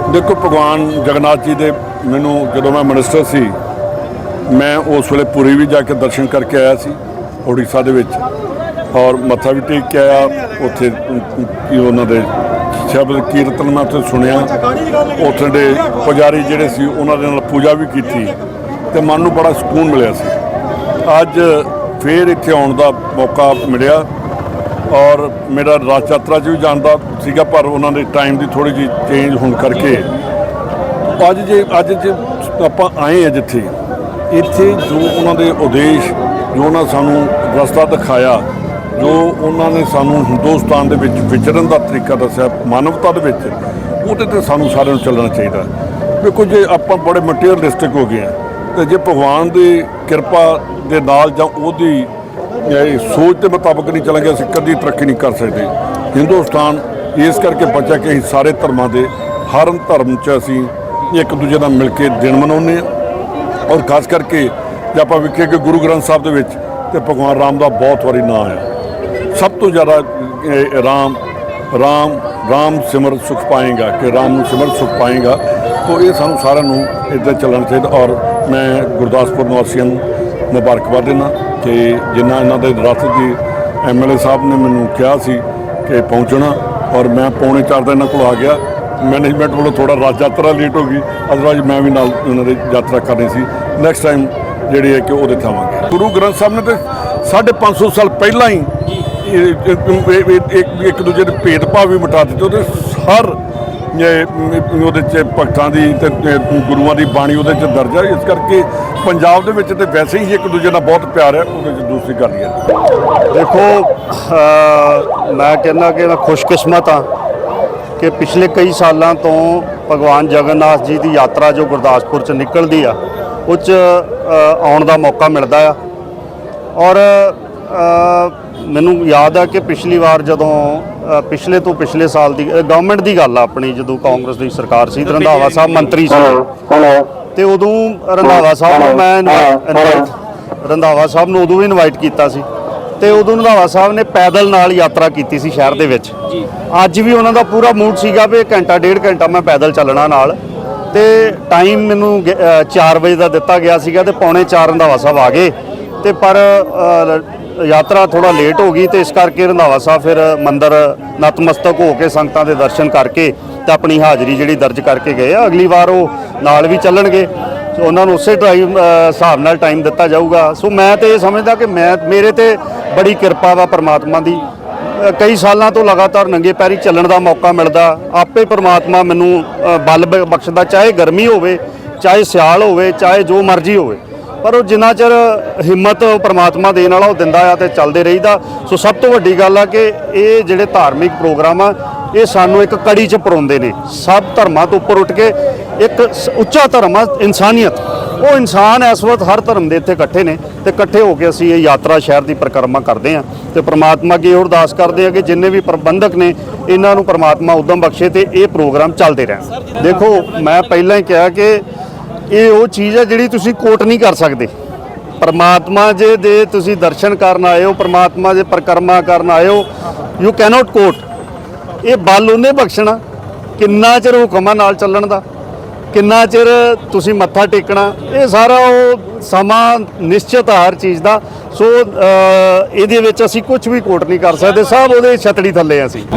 ਦੇਖੋ, ਭਗਵਾਨ ਜਗਨਨਾਥ ਜੀ ਦੇ ਮੈਨੂੰ ਜਦੋਂ ਮੈਂ ਮਿਨਿਸਟਰ ਸੀ, ਮੈਂ ਉਸ ਵੇਲੇ ਪੁਰੀ ਵੀ ਜਾ ਕੇ ਦਰਸ਼ਨ ਕਰਕੇ ਆਇਆ ਸੀ, ਉੜੀਸਾ ਦੇ ਵਿੱਚ। ਔਰ ਮੱਥਾ ਵੀ ਟੇਕ ਕੇ ਆਇਆ, ਉੱਥੇ ਕੀ ਉਹਨਾਂ ਦੇ ਸ਼ਬਦ ਕੀਰਤਨ ਮੈਂ ਉੱਥੇ ਸੁਣਿਆ। ਉੱਥੇ ਦੇ ਪੁਜਾਰੀ ਜਿਹੜੇ ਸੀ, ਉਹਨਾਂ ਦੇ ਨਾਲ ਪੂਜਾ ਵੀ ਕੀਤੀ ਤੇ ਮਨ ਨੂੰ ਬੜਾ ਸਕੂਨ ਮਿਲਿਆ ਸੀ। ਅੱਜ ਫੇਰ ਇੱਥੇ ਆਉਣ ਦਾ ਮੌਕਾ ਮਿਲਿਆ। ਔਰ ਮੇਰਾ ਰਾਜ ਯਾਤਰਾ 'ਚ ਵੀ ਜਾਂਦਾ ਸੀਗਾ, ਪਰ ਉਹਨਾਂ ਦੇ ਟਾਈਮ ਦੀ ਥੋੜੀ ਜਿਹੀ ਚੇਂਜ ਹੋਣ ਕਰਕੇ ਅੱਜ ਜੇ ਅੱਜ ਜੇ ਆਪਾਂ ਆਏ ਆ ਜਿੱਥੇ, ਇੱਥੇ ਜੋ ਉਹਨਾਂ ਦੇ ਉਦੇਸ਼, ਜੋ ਉਹਨਾਂ ਸਾਨੂੰ ਰਸਤਾ ਦਿਖਾਇਆ, ਜੋ ਉਹਨਾਂ ਨੇ ਸਾਨੂੰ ਹਿੰਦੁਸਤਾਨ ਦੇ ਵਿੱਚ ਵਿਚਰਨ ਦਾ ਤਰੀਕਾ ਦੱਸਿਆ, ਮਾਨਵਤਾ ਦੇ ਵਿੱਚ, ਉਹਦੇ ਤੇ ਸਾਨੂੰ ਸਾਰਿਆਂ ਨੂੰ ਚੱਲਣਾ ਚਾਹੀਦਾ। ਦੇਖੋ ਜੇ ਆਪਾਂ ਬੜੇ ਮਟੀਰੀਅਲਿਸਟਿਕ ਹੋ ਗਏ ਆ ਤੇ ਜੇ ਭਗਵਾਨ ਦੀ ਕਿਰਪਾ ਦੇ ਨਾਲ ਜਾਂ ਉਹਦੀ ਇਹ ਸੋਚ ਦੇ ਮੁਤਾਬਕ ਨਹੀਂ ਚੱਲਾਂਗੇ, ਅਸੀਂ ਕਦੀ ਤਰੱਕੀ ਨਹੀਂ ਕਰ ਸਕਦੇ। ਹਿੰਦੁਸਤਾਨ ਇਸ ਕਰਕੇ ਬਚਿਆ ਕਿ ਅਸੀਂ ਸਾਰੇ ਧਰਮਾਂ ਦੇ, ਹਰ ਧਰਮ 'ਚ ਅਸੀਂ ਇੱਕ ਦੂਜੇ ਨਾਲ ਮਿਲ ਕੇ ਦਿਨ ਮਨਾਉਂਦੇ ਹਾਂ। ਔਰ ਖਾਸ ਕਰਕੇ ਜੇ ਆਪਾਂ ਵੇਖੀਏ ਕਿ ਗੁਰੂ ਗ੍ਰੰਥ ਸਾਹਿਬ ਦੇ ਵਿੱਚ ਤੇ ਭਗਵਾਨ ਰਾਮ ਦਾ ਬਹੁਤ ਵਾਰੀ ਨਾਂ ਆਇਆ ਸਭ ਤੋਂ ਜ਼ਿਆਦਾ ਰਾਮ ਰਾਮ ਰਾਮ ਸਿਮਰ ਸੁਖ ਪਾਏਗਾ, ਕਿ ਰਾਮ ਨੂੰ ਸਿਮਰ ਸੁਖ ਪਾਏਗਾ, ਤੋ ਇਹ ਸਾਨੂੰ ਸਾਰਿਆਂ ਨੂੰ ਇੱਦਾਂ ਚੱਲਣਾ ਚਾਹੀਦਾ। ਔਰ ਮੈਂ ਗੁਰਦਾਸਪੁਰ ਨਿਵਾਸੀਆਂ ਨੂੰ ਮੁਬਾਰਕਬਾਦ ਦਿੰਦਾ। ਕਿ ਜਿੰਨਾ ਇਹਨਾਂ ਦੇ ਰਥ ਦੀ ਐਮਐਲਏ ਸਾਹਿਬ ਨੇ ਮੈਨੂੰ ਕਿਹਾ ਸੀ ਕਿ ਪਹੁੰਚਣਾ ਔਰ ਮੈਂ ਪੌਣੇ ਚਾਰ ਦਾ ਇਹਨਾਂ ਕੋਲ ਆ ਗਿਆ। ਮੈਨੇਜਮੈਂਟ ਵੱਲੋਂ ਥੋੜਾ ਰਾਜ ਯਾਤਰਾ ਲੇਟ ਹੋ ਗਈ। ਅਦਰਵਾਈਜ਼ ਮੈਂ ਵੀ ਨਾਲ ਉਹਨਾਂ ਦੀ ਯਾਤਰਾ ਕਰਨੀ ਸੀ। ਨੈਕਸਟ ਟਾਈਮ ਜਿਹੜੀ ਹੈ ਕਿ ਉਹਦੇ ਥਾਵਾਂਗੇ ਗੁਰੂ ਗ੍ਰੰਥ ਸਾਹਿਬ ਨੇ ਤੇ 550 ਸਾਲ ਪਹਿਲਾਂ ਹੀ ਇੱਕ ਦੂਜੇ ਦੇ ਭੇਦਭਾਵ ਵੀ ਮਿਟਾ ਦਿੱਤੇ। ਉਹਦੇ ਹਰ ਉਹਦੇ ਚ ਭਗਤਾਂ ਦੀ ਤੇ ਗੁਰੂਆਂ ਦੀ ਬਾਣੀ ਉਹਦੇ ਚ ਦਰਜ ਹੈ ਇਸ ਕਰਕੇ ਪੰਜਾਬ ਦੇ ਵਿੱਚ ਤੇ ਵੈਸੇ ਹੀ ਇੱਕ ਦੂਜੇ ਨਾਲ ਬਹੁਤ ਪਿਆਰ ਹੈ, ਉਹਦੇ ਚ ਦੂਸਰੀ ਗੱਲ ਹੀ ਹੈ। ਦੇਖੋ ਮੈਂ ਕਹਿੰਦਾ ਕਿ ਮੈਂ ਖੁਸ਼ਕਿਸਮਤ ਹਾਂ ਕਿ ਪਿਛਲੇ ਕਈ ਸਾਲਾਂ ਤੋਂ ਭਗਵਾਨ ਜਗਨਨਾਥ ਜੀ ਦੀ ਯਾਤਰਾ ਜੋ ਗੁਰਦਾਸਪੁਰ ਚ ਨਿਕਲਦੀ ਆ, ਉਹ 'ਚ ਆਉਣ ਦਾ ਮੌਕਾ ਮਿਲਦਾ ਆ। ਔਰ ਮੈਨੂੰ ਯਾਦ ਆ ਕਿ ਪਿਛਲੀ ਵਾਰ ਜਦੋਂ ਪਿਛਲੇ ਤੋਂ ਪਿਛਲੇ ਸਾਲ ਦੀ ਗਵਰਨਮੈਂਟ ਦੀ ਗੱਲ ਆ ਆਪਣੀ ਜਦੋਂ ਕਾਂਗਰਸ ਦੀ ਸਰਕਾਰ ਸੀ ਰੰਧਾਵਾ ਸਾਹਿਬ ਮੰਤਰੀ ਸੀ। ਤੇ ਉਦੋਂ ਰੰਧਾਵਾ ਸਾਹਿਬ ਨੂੰ ਮੈਂ ਰੰਧਾਵਾ ਸਾਹਿਬ ਨੂੰ ਉਦੋਂ ਵੀ ਇਨਵਾਈਟ ਕੀਤਾ ਸੀ। ਤੇ ਉਦੋਂ ਰੰਧਾਵਾ ਸਾਹਿਬ ਨੇ ਪੈਦਲ ਨਾਲ ਯਾਤਰਾ ਕੀਤੀ ਸੀ ਸ਼ਹਿਰ ਦੇ ਵਿੱਚ। ਅੱਜ ਵੀ ਉਹਨਾਂ ਦਾ ਪੂਰਾ ਮੂਡ ਸੀਗਾ ਵੀ ਘੰਟਾ ਡੇਢ ਘੰਟਾ ਮੈਂ ਪੈਦਲ ਚੱਲਣਾ ਨਾਲ। ਤੇ ਟਾਈਮ ਮੈਨੂੰ 4 ਵਜੇ ਦਾ ਦਿੱਤਾ ਗਿਆ ਸੀਗਾ ਤੇ ਪੌਣੇ 4 ਰੰਧਾਵਾ ਸਾਹਿਬ ਆ ਗਏ। ਤੇ ਪਰ ਯਾਤਰਾ ਥੋੜਾ ਲੇਟ ਹੋ ਗਈ ਤੇ ਇਸ ਕਰਕੇ ਰੰਧਾਵਾ ਸਾਹਿਬ ਫਿਰ ਮੰਦਰ ਨਤਮਸਤਕ ਹੋ ਕੇ ਸੰਗਤਾਂ ਦੇ ਦਰਸ਼ਨ ਕਰਕੇ ਤੇ ਆਪਣੀ ਹਾਜ਼ਰੀ ਜਿਹੜੀ ਦਰਜ ਕਰਕੇ ਗਏ ਆ। ਅਗਲੀ ਵਾਰ ਉਹ ਨਾਲ ਵੀ ਚੱਲਣਗੇ। ਸੋ ਉਹਨਾਂ ਨੂੰ ਉਸੇ ਟਾਈਮ ਹਿਸਾਬ ਨਾਲ ਟਾਈਮ ਦਿੱਤਾ ਜਾਊਗਾ। ਸੋ ਮੈਂ ਤੇ ਇਹ ਸਮਝਦਾ ਕਿ ਮੈਂ, ਮੇਰੇ ਤੇ ਬੜੀ ਕਿਰਪਾ ਵਾ ਪਰਮਾਤਮਾ ਦੀ। ਕਈ ਸਾਲਾਂ ਤੋਂ ਲਗਾਤਾਰ ਨੰਗੇ ਪੈਰੀ ਚੱਲਣ ਦਾ ਮੌਕਾ ਮਿਲਦਾ। ਆਪੇ ਪਰਮਾਤਮਾ ਮੈਨੂੰ ਬਲ ਬ- ਬਖਸ਼ਦਾ, ਚਾਹੇ ਗਰਮੀ ਹੋਵੇ, ਚਾਹੇ ਸਿਆਲ ਹੋਵੇ, ਚਾਹੇ ਜੋ ਮਰਜ਼ੀ ਹੋਵੇ। ਪਰ ਉਹ ਜਿੰਨਾ ਚਿਰ ਹਿੰਮਤ ਉਹ ਪ੍ਰਮਾਤਮਾ ਦੇਣ ਵਾਲਾ ਉਹ ਦਿੰਦਾ ਆ ਤੇ ਚੱਲਦੇ ਰਹੀਦਾ। ਸੋ ਸਭ ਤੋਂ ਵੱਡੀ ਗੱਲ ਆ ਕਿ ਇਹ ਜਿਹੜੇ ਧਾਰਮਿਕ ਪ੍ਰੋਗਰਾਮ ਆ, ਇਹ ਸਾਨੂੰ ਇੱਕ ਕੜੀ ਚ ਪਰੋਂਦੇ ਨੇ। ਸਭ ਧਰਮਾਂ ਤੋਂ ਉੱਪਰ ਉੱਠ ਕੇ ਇੱਕ ਉੱਚਾ ਧਰਮ ਆ, ਇਨਸਾਨੀਅਤ। ਉਹ ਇਨਸਾਨ ਇਸ ਵਕਤ ਹਰ ਧਰਮ ਦੇ ਇੱਥੇ ਇਕੱਠੇ ਨੇ ਤੇ ਇਕੱਠੇ ਹੋ ਕੇ ਅਸੀਂ ਇਹ ਯਾਤਰਾ ਸ਼ਹਿਰ ਦੀ ਪਰਿਕਰਮਾ ਕਰਦੇ ਆ। ਤੇ ਪ੍ਰਮਾਤਮਾ ਅੱਗੇ ਇਹ ਅਰਦਾਸ ਕਰਦੇ ਆ ਕਿ ਜਿੰਨੇ ਵੀ ਪ੍ਰਬੰਧਕ ਨੇ, ਇਹਨਾਂ ਨੂੰ ਪ੍ਰਮਾਤਮਾ ਉਦਮ ਬਖਸ਼ੇ ਤੇ ਇਹ ਪ੍ਰੋਗਰਾਮ ਚੱਲਦੇ ਰਹਿਣ। ਦੇਖੋ, ਮੈਂ ਪਹਿਲਾਂ ਹੀ ਕਿਹਾ ਕਿ ਇਹ ਉਹ ਚੀਜ਼ ਹੈ ਜਿਹੜੀ ਤੁਸੀਂ ਕੋਟ ਨਹੀਂ ਕਰ ਸਕਦੇ। ਪਰਮਾਤਮਾ ਜੇ ਦੇ ਤੁਸੀਂ ਦਰਸ਼ਨ ਕਰਨ ਆਏ ਹੋ, ਪਰਮਾਤਮਾ ਦੇ ਪਰਿਕਰਮਾ ਕਰਨ ਆਏ ਹੋ ਯੂ ਕੈਨੋਟ ਕੋਟ ਇਹ ਬਲ ਉਹਨੇ ਬਖਸ਼ਣਾ। ਕਿੰਨਾ ਚਿਰ ਹੁਕਮਾਂ ਨਾਲ ਚੱਲਣ ਦਾ? ਕਿੰਨਾ ਚਿਰ ਤੁਸੀਂ ਮੱਥਾ ਟੇਕਣਾ? ਇਹ ਸਾਰਾ ਉਹ ਸਮਾਂ ਨਿਸ਼ਚਿਤ ਆ ਹਰ ਚੀਜ਼ ਦਾ। ਸੋ ਇਹਦੇ ਵਿੱਚ ਅਸੀਂ ਕੁਝ ਵੀ ਕੋਟ ਨਹੀਂ ਕਰ ਸਕਦੇ। ਸਭ ਉਹਦੇ ਛਤੜੀ ਥੱਲੇ ਅਸੀਂ। ਮੈਂ